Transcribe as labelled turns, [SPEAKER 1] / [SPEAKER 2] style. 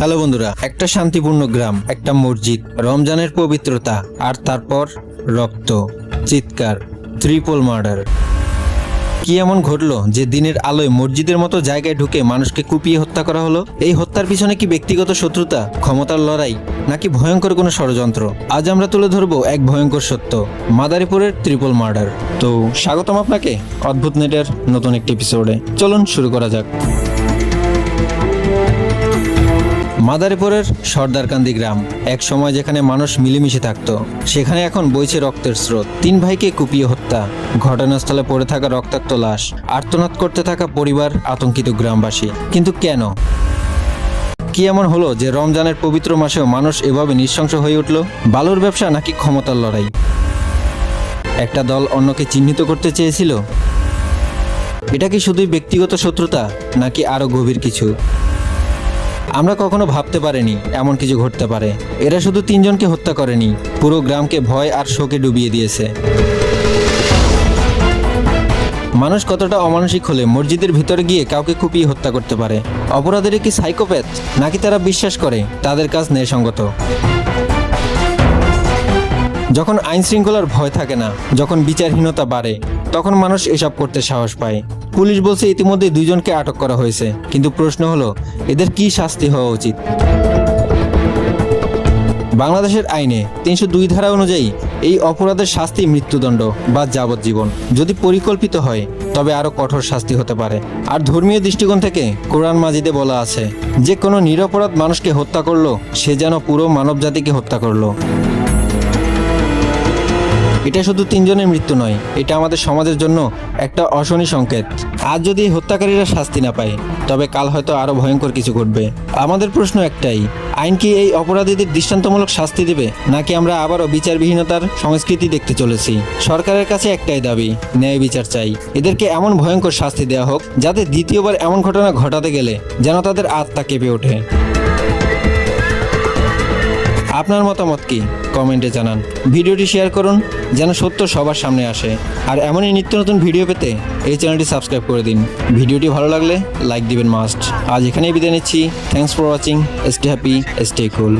[SPEAKER 1] Hello বন্ধুরা, একটা শান্তিপূর্ণ গ্রাম, একটা মসজিদ, রমজানের পবিত্রতা, আর তারপর রক্ত, চিৎকার ত্রিপল মার্ডার কি এমন ঘটলো যে দিনের আলোয় মসজিদের মতো জায়গায় ঢুকে মানুষকে কুপিয়ে হত্যা করা হলো? এই হত্যার পিছনে কি ব্যক্তিগত শত্রুতা, ক্ষমতার লড়াই, নাকি ভয়ঙ্কর কোনো ষড়যন্ত্র? আজ আমরা তুলে ধরবো এক ভয়ঙ্কর সত্য, মাদারীপুরের ত্রিপল মার্ডার তো স্বাগতম আপনাকে অদ্ভুত নেটের নতুন একটি এপিসোডে চলুন শুরু করা যাক। মাদারীপুরের সর্দারকান্দি গ্রাম, এক সময় যেখানে মানুষ মিলেমিশে থাকতো। সেখানে এখন বইছে রক্তের স্রোত। তিন ভাইকে কুপিয়ে হত্যা। ঘটনাস্থলে পড়ে থাকা রক্তাক্ত লাশ, আর্তনাদ করতে থাকা পরিবার, আতঙ্কিত গ্রামবাসী। কিন্তু কেন? কি এমন হলো যে রমজানের পবিত্র মাসেও মানুষ এভাবে নৃশংস হয়ে উঠল? বালুর ব্যবসা নাকি ক্ষমতার লড়াই? একটা দল অন্যকে চিহ্নিত করতে চেয়েছিল? এটা কি শুধুই ব্যক্তিগত শত্রুতা, নাকি আরও গভীর কিছু? আমরা কখনো ভাবতে পারিনি এমন কিছু ঘটতে পারে। এরা শুধু তিনজনকে হত্যা করেনি, পুরো গ্রামকে ভয় আর শোকে ডুবিয়ে দিয়েছে। মানুষ কতটা অমানসিক হলে মসজিদের ভিতরে গিয়ে কাউকে কুপিয়ে হত্যা করতে পারে? অপরাধীরা কি সাইকোপ্যাথ? নাকি তারা বিশ্বাস করে তাদের কাজ ন্যায়সঙ্গত? যখন আইন শৃঙ্খলার ভয় থাকে না, যখন বিচারহীনতা বাড়ে তখন মানুষ এসব করতে সাহস পায়। পুলিশ বলছে ইতিমধ্যে দুইজনকে আটক করা হয়েছে, কিন্তু প্রশ্ন হলো, এদের কি শাস্তি হওয়া উচিত? বাংলাদেশের আইনে তিনশো দুই ধারা অনুযায়ী এই অপরাধের শাস্তি মৃত্যুদণ্ড বা যাবজ্জীবন। যদি পরিকল্পিত হয়, তবে আরও কঠোর শাস্তি হতে পারে। আর ধর্মীয় দৃষ্টিকোণ থেকে কোরআন মাজিদে বলা আছে, যে কোনো নিরপরাধ মানুষকে হত্যা করল, সে যেন পুরো মানবজাতিকে হত্যা করল। এটা শুধু তিনজনের মৃত্যু নয়, এটা আমাদের সমাজের জন্য একটা অশনি সংকেত। আজ যদি হত্যাকারীরা শাস্তি না পায়, তবে কাল হয়তো আরও ভয়ঙ্কর কিছু ঘটবে। আমাদের প্রশ্ন একটাই, আইন কি এই অপরাধীদের দৃষ্টান্তমূলক শাস্তি দেবে, নাকি আমরা আবারও বিচারবিহীনতার সংস্কৃতি দেখতে চলেছি? সরকারের কাছে একটাই দাবি, ন্যায় বিচার চাই। এদেরকে এমন ভয়ঙ্কর শাস্তি দেওয়া হোক, যাতে দ্বিতীয়বার এমন ঘটনা ঘটাতে গেলে যেন তাদের আত্মা কেঁপে ওঠে। আপনার মতামত কি? কমেন্টে জানান। ভিডিওটি শেয়ার করুন যেন সত্য সবার সামনে আসে। আর এমনই নিত্য নতুন ভিডিও পেতে এই চ্যানেলটি সাবস্ক্রাইব করে দিন। ভিডিওটি ভালো লাগলে লাইক দিবেন মাস্ট। আজ এখানেই বিদায় নিচ্ছি। Thanks for watching stay happy stay cool